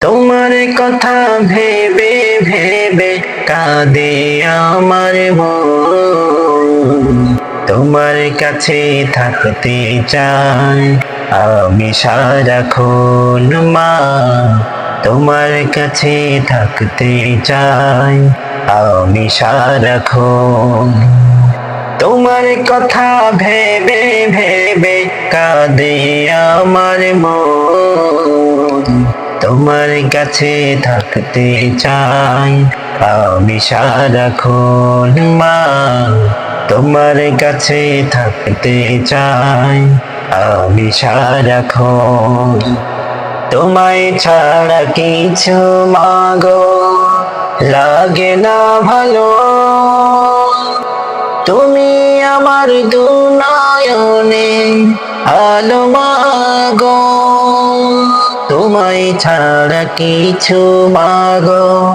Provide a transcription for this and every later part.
তোমার কথা ভেবে ভেবে কাঁদে আমার মন। তোমার কাছে থাকতে চাই আমি সারাক্ষণ মা। তোমার কাছে থাকতে চাই আমি সারাক্ষণ তোমার কথা ভেবে ভেবে কাঁদে আমার মন। তোমার কাছে থাকতে চাই আমি সারাক্ষণ মা। তোমার কাছে থাকতে চাই আমি সারাক্ষণ। তোমায় ছাড়া কিছু মাগো, লাগে না ভালো। তুমি আমার আলো মাগো। তোমায় ছাড়া কিছু মাগো।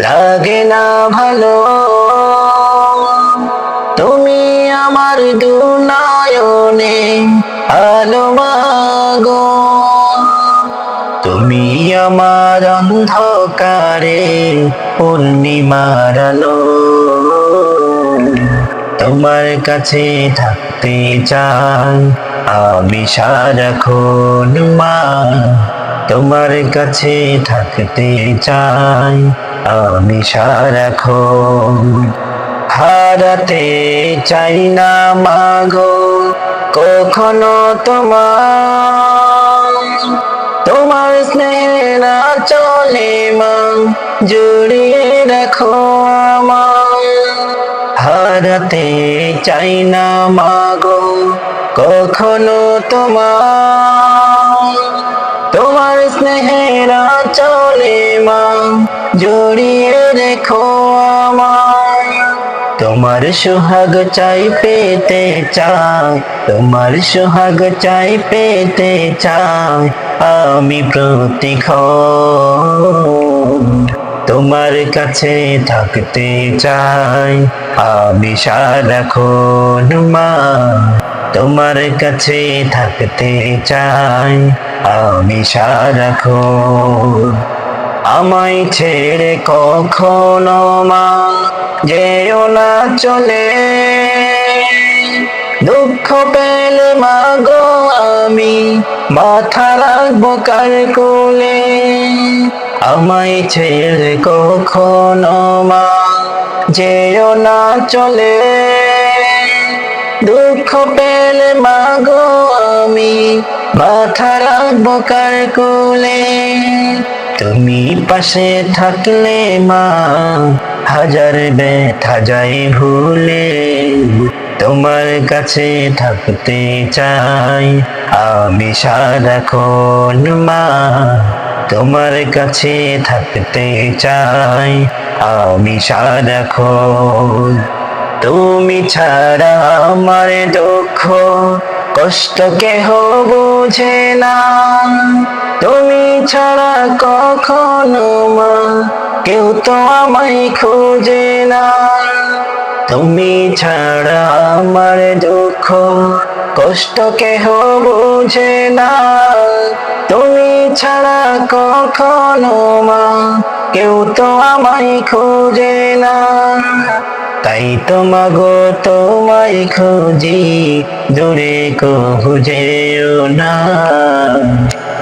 লাগে না ভালো। তুমি আমার আলো মাগো। তুমি আমার অন্ধকারে পূর্ণিমার আলো। তোমার কাছে থাকতে চাই আমি সারাক্ষণ মা, তোমার কাছে থাকতে চাই। আমি সারাক্ষণ হারাতে চাই না মাগো কখনো তোমার তোমার স্নেহেরা চলে মা, জড়িয়ে রাখো আমার হারাতে চাই না মাগো। কখনো তোমার তোমার স্নেহেরা চলে মা জড়িয়ে রেখো আমার তোমার সোহাগ চাই পেতে চাই তোমার সোহাগ চাই পেতে চাই আমি প্রতিক্ষণ তোমার কাছে থাকতে চাই। আমি সারাক্ষণ মা। তোমার কাছে থাকতে চাই। আমি সারাক্ষণ আমায় ছেড়ে কখনো মা। যেও না চলে। দুঃখ পেলে মাগো আমি। মাথা রাখব কার কোলে। আমায় ছেড়ে কখনো মা, যেও না চলে। দুঃখ পেলে মাগো আমি, মাথা রাখব কার কোলে। তুমি পাশে থাকলে মা, হাজার ব্যথা যায় ভুলে। তোমার কাছে থাকতে চাই, আমি সারাক্ষণ মা। তোমার কাছে থাকতে চাই, আমি সারাক্ষণ তুমি ছাড়া আমার দুঃখ, কষ্ট কেহ বুঝে না। তুমি ছাড়া কখনো মা, কেউ তো আমায় খোঁজে না। তুমি ছাড়া আমার দুঃখ কষ্ট কেহ বুঝে না। তুমি ছাড়া কখনো মা, কেউ তো আমায় খুঁজে না। তাই তোমাগো তোমায় খুঁজি, দূরে খুঁজেও না।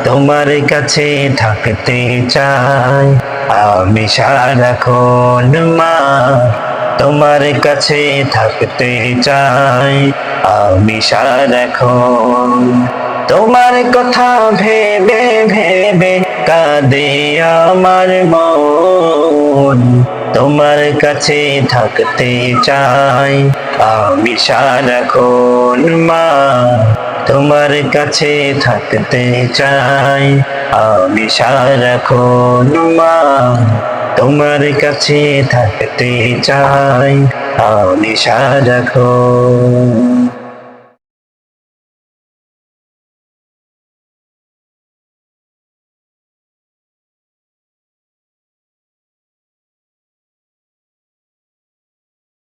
তোমার কাছে থাকতে চাই, আমি সারাক্ষণ মা। তোমার কাছে থাকতে চাই। আমি সারাক্ষণ তোমার কথা ভেবে ভেবে কাঁদে আমার মন। তোমার কাছে থাকতে চাই। আমি সারাক্ষণ মা, তোমার কাছে থাকতে চাই। আমি সারাক্ষণ মা। তোমার কাছে থাকতে চাই আমি সারাক্ষণ